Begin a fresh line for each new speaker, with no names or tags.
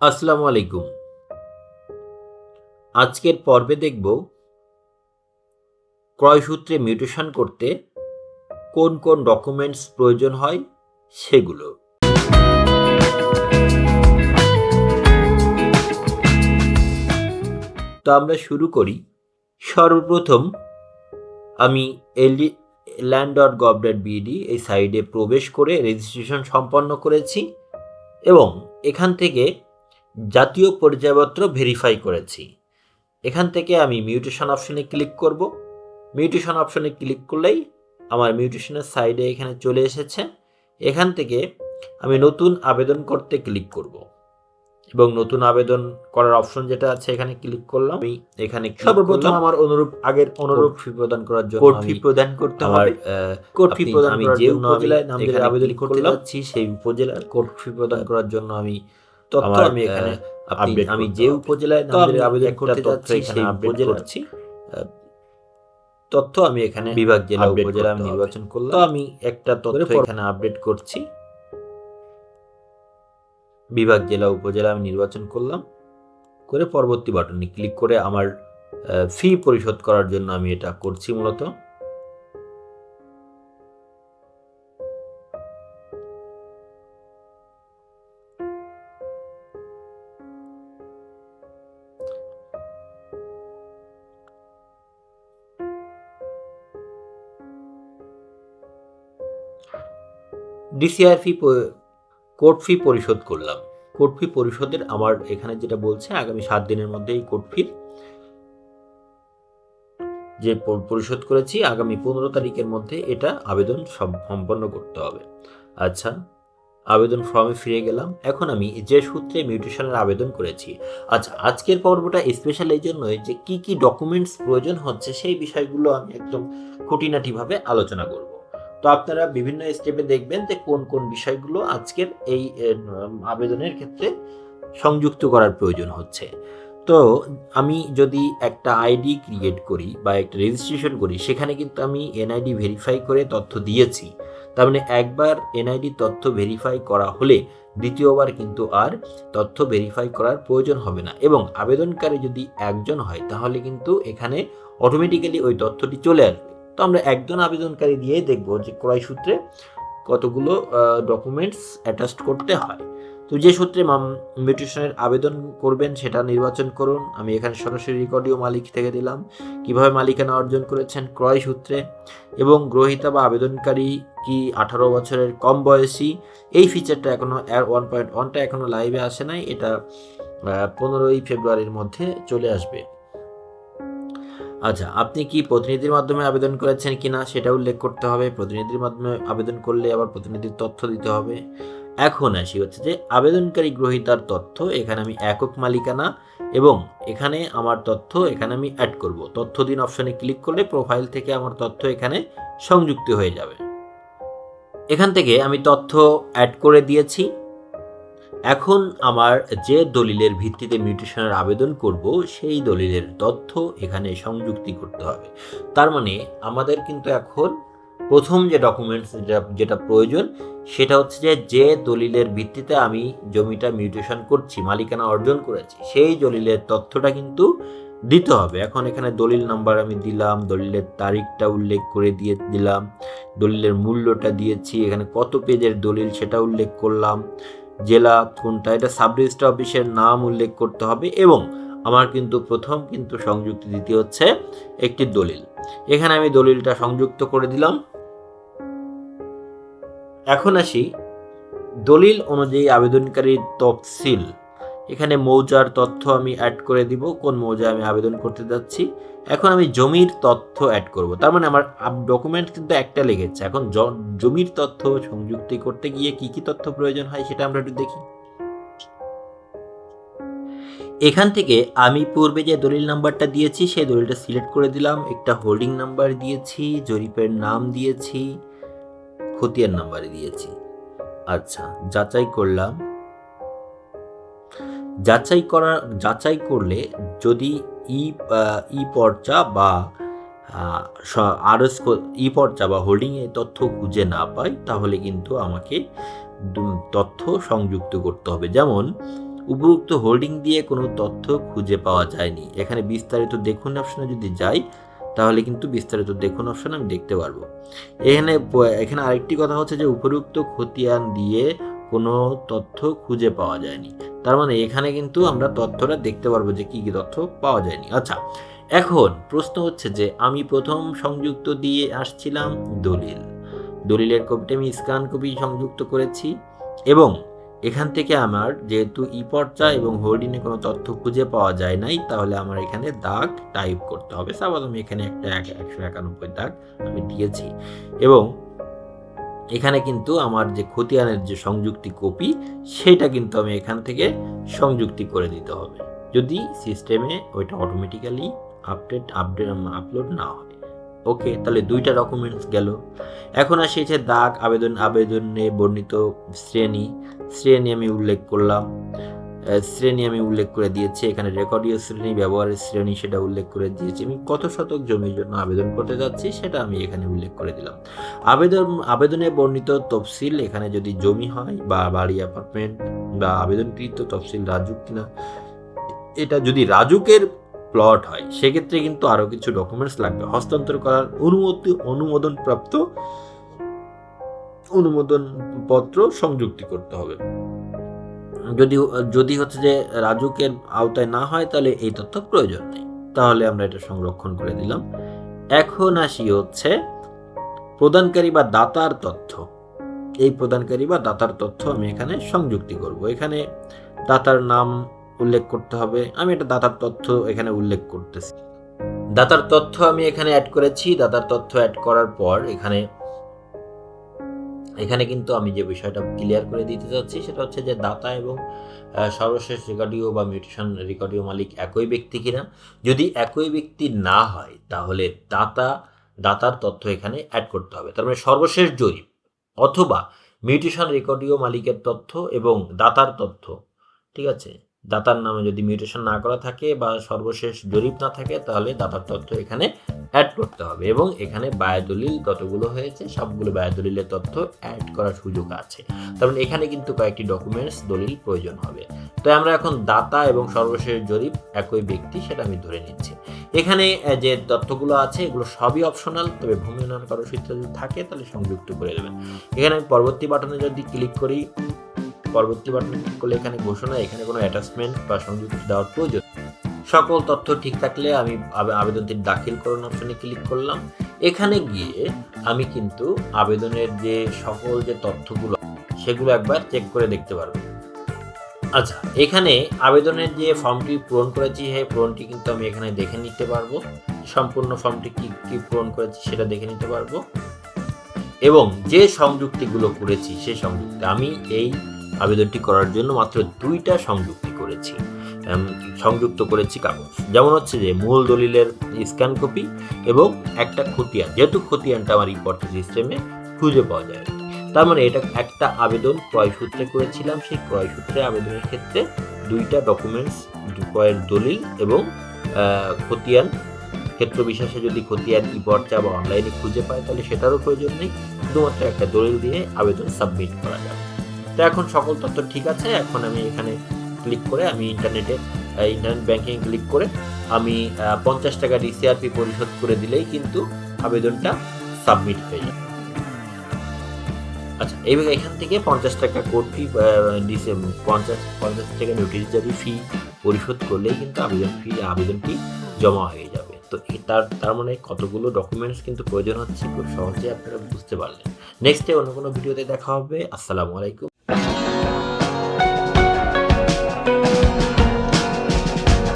আসসালামু আলাইকুম। আজকের পর্বে দেখব ক্রয়সূত্রে মিউটেশন করতে কোন কোন ডকুমেন্টস প্রয়োজন হয় সেগুলো। তো আমরা শুরু করি। সর্বপ্রথম আমি LD land dot gov dot BD এই সাইডে প্রবেশ করে রেজিস্ট্রেশন সম্পন্ন করেছি এবং এখান থেকে জাতীয় পরিচয়পত্র ভেরিফাই করেছি। এখান থেকে আমি মিউটেশন অপশনে ক্লিক করব। মিউটেশন অপশনে ক্লিক করলেই আমার মিউটেশনের সাইডে এখানে চলে এসেছে। এখান থেকে আমি নতুন আবেদন করতে ক্লিক করব। এবং নতুন আবেদন করার অপশন যেটা আছে এখানে ক্লিক করলাম। আমি এখানে সর্বপ্রথম আমার অনুরূপ আগের অনুরূপ ফি প্রদান করার জন্য কোড ফি প্রদান করতে হবে। কোড ফি প্রদান আমি যে উপজেলায় নাম আবেদন করতে যাচ্ছি সেই উপজেলার কোড ফি প্রদান করার জন্য আমি তথ্য আমি এখানে আমি যে উপজেলায় নাম দিয়ে আবেদন করতে যাচ্ছি সেই তথ্য আমি এখানে বিভাগ জেলা উপজেলা আমি নির্বাচন করলাম। তো আমি একটা তথ্য এখানে আপডেট করছি। বিভাগ জেলা উপজেলা আমি নির্বাচন করলাম। করে পরবর্তী বাটনে ক্লিক করে আমার ফি পরিশোধ করার জন্য আমি এটা করছি মূলত। ডিসিআর ফি কোর্ট ফি পরিশোধ করলাম। কোর্ট ফি পরিশোধের আমার এখানে যেটা বলছে, আগামী সাত দিনের মধ্যে এই কোর্ট ফির যে পরিশোধ করেছি, আগামী পনেরো তারিখের মধ্যে এটা আবেদন সম্পন্ন করতে হবে। আচ্ছা আবেদন ফর্মে ফিরে গেলাম। এখন আমি যে সূত্রে মিউটেশনের আবেদন করেছি আচ্ছা আজকের পর্বটা স্পেশাল এই জন্যই যে কি কি ডকুমেন্টস প্রয়োজন হচ্ছে, সেই বিষয়গুলো আমি একদম খুঁটিনাটিভাবে আলোচনা করব। তো আপনারা বিভিন্ন স্টেপে দেখবেন যে কোন কোন বিষয়গুলো আজকের এই আবেদনের ক্ষেত্রে সংযুক্ত করার প্রয়োজন হচ্ছে। তো আমি যদি একটা আইডি ক্রিয়েট করি বা একটা রেজিস্ট্রেশন করি, সেখানে কিন্তু আমি এনআইডি ভেরিফাই করে তথ্য দিয়েছি। তার মানে একবার এনআইডি তথ্য ভেরিফাই করা হলে দ্বিতীয়বার কিন্তু আর তথ্য ভেরিফাই করার প্রয়োজন হবে না। এবং আবেদনকারী যদি একজন হয়, তাহলে কিন্তু এখানে অটোমেটিক্যালি ওই তথ্যটি চলে আসবে। তো আমরা একজন আবেদনকারী দিয়েই দেখব যে ক্রয় সূত্রে কতগুলো ডকুমেন্টস অ্যাটাচড করতে হয়। তো যে সূত্রে মিউটেশনের আবেদন করবেন সেটা নির্বাচন করুন। আমি এখানে সরাসরি রেকর্ডিও মালিক থেকে দিলাম। কীভাবে মালিকানা অর্জন করেছেন ক্রয় সূত্রে এবং গ্রহিতা বা আবেদনকারী কি আঠারো বছরের কম বয়সী? এই ফিচারটা এখনও ওয়ান পয়েন্ট ওয়ানটা এখনও লাইভে আসে নাই। এটা পনেরোই ফেব্রুয়ারির মধ্যে চলে আসবে। আচ্ছা আপনি কি প্রতিনিধির মাধ্যমে আবেদন করেছেন কিনা সেটা উল্লেখ করতে হবে। প্রতিনিধির মাধ্যমে আবেদন করলে আবার প্রতিনিধির তথ্য দিতে হবে। এখন আসি হচ্ছে যে, আবেদনকারী গ্রহীতার তথ্য, এখানে আমি একক মালিকানা এবং এখানে আমার তথ্য, এখানে আমি অ্যাড করব। তথ্য দিন অপশনে ক্লিক করলে প্রোফাইল থেকে আমার তথ্য এখানে সংযুক্ত হয়ে যাবে। এখান থেকে আমি তথ্য অ্যাড করে দিয়েছি। এখন আমার যে দলিলের ভিত্তিতে মিউটেশনের আবেদন করব, সেই দলিলের তথ্য এখানে সংযুক্তি করতে হবে। তার মানে আমাদের কিন্তু এখন প্রথম যে ডকুমেন্টস যেটা প্রয়োজন, সেটা হচ্ছে যে যে দলিলের ভিত্তিতে আমি জমিটা মিউটেশন করছি, মালিকানা অর্জন করেছি, সেই দলিলের তথ্যটা কিন্তু দিতে হবে। এখন এখানে দলিল নাম্বার আমি দিলাম, দলিলের তারিখটা উল্লেখ করে দিয়ে দিলাম, দলিলের মূল্যটা দিয়েছি, এখানে কত পেজের দলিল সেটা উল্লেখ করলাম। জেলা কোনটা এটা সাব রেজিস্ট্রার অফিসের নাম উল্লেখ করতে হবে এবং আমার কিন্তু প্রথম কিন্তু সংযুক্তি দিতে হচ্ছে একটি দলিল। এখানে আমি দলিলটা সংযুক্ত করে দিলাম। এখন আসি। দলিল অনুযায়ী আবেদনকারীর তফসিল। এখানে মৌজার তথ্য আমি অ্যাড করে দিব, কোন মৌজায় আমি আবেদন করতে যাচ্ছি। এখন আমি জমির তথ্য অ্যাড করব। তার মানে আমার ডকুমেন্ট কিন্তু একটা লেগেছে। এখন জমির তথ্য সংযুক্তি করতে গিয়ে কি কি তথ্য প্রয়োজন হয় সেটা আমরা একটু দেখি। এখান থেকে আমি পূর্বে যে দলিল নাম্বারটা দিয়েছি, সেই দলিলটা সিলেক্ট করে দিলাম। একটা হোল্ডিং নাম্বার দিয়েছি, জরিপের নাম দিয়েছি, খতিয়ান নাম্বার দিয়েছি। আচ্ছা যাচাই করলাম। যাচাই করা, যাচাই করলে যদি ই ই পর্চা বা আরএস ই পর্চা বা হোল্ডিংয়ে তথ্য খুঁজে না পাই, তাহলে কিন্তু আমাকে তথ্য সংযুক্ত করতে হবে। যেমন, উপরোক্ত হোল্ডিং দিয়ে কোনো তথ্য খুঁজে পাওয়া যায়নি। এখানে বিস্তারিত দেখুন অপশনে যদি যাই, তাহলে কিন্তু বিস্তারিত দেখুন অপশন আমি দেখতে পারব। এখানে এখানে আরেকটি কথা হচ্ছে যে, উপরোক্ত খতিয়ান দিয়ে কোনো তথ্য খুঁজে পাওয়া যায়নি। তার মানে এখানে কিন্তু আমরা তথ্যটা দেখতে পারব যে কি কি তথ্য পাওয়া যায়নি। আচ্ছা এখন প্রশ্ন হচ্ছে যে আমি প্রথম সংযুক্ত দিয়ে আসছিলাম দলিল। দলিলের কপিটা আমি স্ক্যান কপি সংযুক্ত করেছি এবং এখান থেকে আমার যেহেতু ই পর্চা এবং হোল্ডিংয়ে কোনো তথ্য খুঁজে পাওয়া যায় নাই, তাহলে আমার এখানে দাগ টাইপ করতে হবে। সাপোজ আমি এখানে একটা এক- একশো একানব্বই দাগ আমি দিয়েছি এবং এখানে কিন্তু আমার যে খতিয়ানের যে সংযুক্তি কপি, সেটা কিন্তু আমি এখান থেকে সংযুক্তি করে দিতে হবে। যদি সিস্টেমে ওইটা অটোমেটিক্যালি আপডেট আপডেট আপলোড না হয়। ওকে, তাহলে দুইটা ডকুমেন্টস গেল। এখন আসি হচ্ছে দাগ, আবেদন, আবেদনে বর্ণিত শ্রেণি। শ্রেণি আমি উল্লেখ করলাম। শ্রেণি আমি উল্লেখ করে দিয়েছি। এখানে রেকর্ডীয় শ্রেণি, ব্যবহারের শ্রেণি সেটা উল্লেখ করে দিয়েছি। আমি কত শতক জমির জন্য আবেদন করতে যাচ্ছি সেটা আমি এখানে উল্লেখ করে দিলাম। আবেদন, আবেদনে বর্ণিত তফসিল এখানে যদি জমি হয় বা বাড়ি অ্যাপার্টমেন্ট বা আবেদনকৃত তফসিল রাজুক কিনা, এটা যদি রাজুকের প্লট হয়, সেক্ষেত্রে কিন্তু আরও কিছু ডকুমেন্টস লাগবে। হস্তান্তর করার অনুমতি অনুমোদন প্রাপ্ত অনুমোদন পত্র সংযুক্তি করতে হবে। যদি যদি হচ্ছে যে রাজুকের আওতায় না হয়, তাহলে এই তথ্য প্রয়োজন নেই। তাহলে আমরা এটা সংরক্ষণ করে দিলাম। এখন আসি হচ্ছে প্রদানকারী বা দাতার তথ্য। এই প্রদানকারী বা দাতার তথ্য আমি এখানে সংযুক্তি করব। এখানে দাতার নাম উল্লেখ করতে হবে। আমি এটা দাতার তথ্য এখানে উল্লেখ করতেছি। দাতার তথ্য আমি এখানে অ্যাড করেছি। দাতার তথ্য অ্যাড করার পর এখানে এখানে কিন্তু আমি যে বিষয়টা ক্লিয়ার করে দিতে চাচ্ছি, সেটা হচ্ছে যে দাতা এবং সর্বশেষ রেকর্ডিও বা মিউটেশন রেকর্ডিও মালিক একই ব্যক্তি কিনা? যদি একই ব্যক্তি না হয়, তাহলে দাতা দাতার তথ্য এখানে অ্যাড করতে হবে। তার মানে সর্বশেষ জরিপ অথবা মিউটেশন রেকর্ডিও মালিকের তথ্য এবং দাতার তথ্য, ঠিক আছে? দাতার নামে যদি মিউটেশন না করা থাকে বা সর্বশেষ জরিপ না থাকে, তাহলে দাতার তথ্য এখানে অ্যাড করতে হবে এবং এখানে বায়োদলিল কতগুলো হয়েছে, সবগুলো বায়োদলিলের তথ্য অ্যাড করার সুযোগ আছে। তার মানে এখানে কিন্তু কয়েকটি ডকুমেন্টস দলিল প্রয়োজন হবে। তো আমরা এখন দাতা এবং সর্বশেষ জরিপ একই ব্যক্তি, সেটা আমি ধরে নিচ্ছি। এখানে যে তথ্যগুলো আছে, এগুলো সবই অপশনাল তবে ভূমি উন্নয়ন কর্মসূচিতে যদি থাকে, তাহলে সংযুক্ত করে দেবেন। এখানে আমি পরবর্তী বাটনে যদি ক্লিক করি পরবর্তী বাটনে ক্লিক করলে এখানে ঘোষণা, এখানে কোনো অ্যাটাচমেন্ট বা সংযুক্তি দেওয়ার প্রয়োজন সকল তথ্য ঠিক থাকলে আমি আবেদনটি দাখিল করুন অপশনে ক্লিক করলাম। এখানে গিয়ে আমি কিন্তু আবেদনের যে সকল যে তথ্যগুলো, সেগুলো একবার চেক করে দেখতে পারব। আচ্ছা এখানে আবেদনের যে ফর্মটি পূরণ করেছি সেই পূরণটি কিন্তু আমি এখানে দেখে নিতে পারব। সম্পূর্ণ ফর্মটি কি কি পূরণ করেছি সেটা দেখে নিতে পারব। এবং যে সংযুক্তিগুলো করেছি, সেই সংযুক্তি আমি এই আবেদনটি করার জন্য মাত্র দুইটা সংযুক্তি করেছি। সংযুক্ত করেছি কাগজ। যেমন হচ্ছে যে, মূল দলিলের স্ক্যান কপি এবং একটা খতিয়ান। যেহেতু খতিয়ানটা আমার ইম্পর্ট সিস্টেমে খুঁজে পাওয়া যায়। তার মানে এটা একটা আবেদন ক্রয় সূত্রে করেছিলাম। সেই ক্রয় সূত্রে আবেদনের ক্ষেত্রে দুইটা ডকুমেন্টস ক্রয়ের দলিল এবং খতিয়ান। ক্ষেত্র বিশেষে যদি খতিয়ান ই পর্চা বা অনলাইনে খুঁজে পায়, তাহলে সেটারও প্রয়োজন নেই। শুধুমাত্র একটা দলিল দিয়ে আবেদন সাবমিট করা যাবে। তো এখন সকল তথ্য ঠিক আছে, এখন আমি এখানে ক্লিক করে আমি ইন্টারনেটে ইন্টারনেট ব্যাংকিং ক্লিক করে আমি পঞ্চাশ টাকা ডিসিআরপি পরিশোধ করে দিলেই কিন্তু আবেদনটা সাবমিট হয়ে যাবে। আচ্ছা এইভাবে এখান থেকে পঞ্চাশ টাকা ডিসে পঞ্চাশ পঞ্চাশ টাকা নোটিশ জারি ফি পরিশোধ করলেই কিন্তু আবেদন ফি আবেদনটি জমা হয়ে যাবে। তো তার তার মানে কতগুলো ডকুমেন্টস কিন্তু প্রয়োজন হচ্ছে, খুব সহজে আপনারা বুঝতে পারলেন। নেক্সটে অন্য কোনো ভিডিওতে দেখা হবে। আসসালামু আলাইকুম।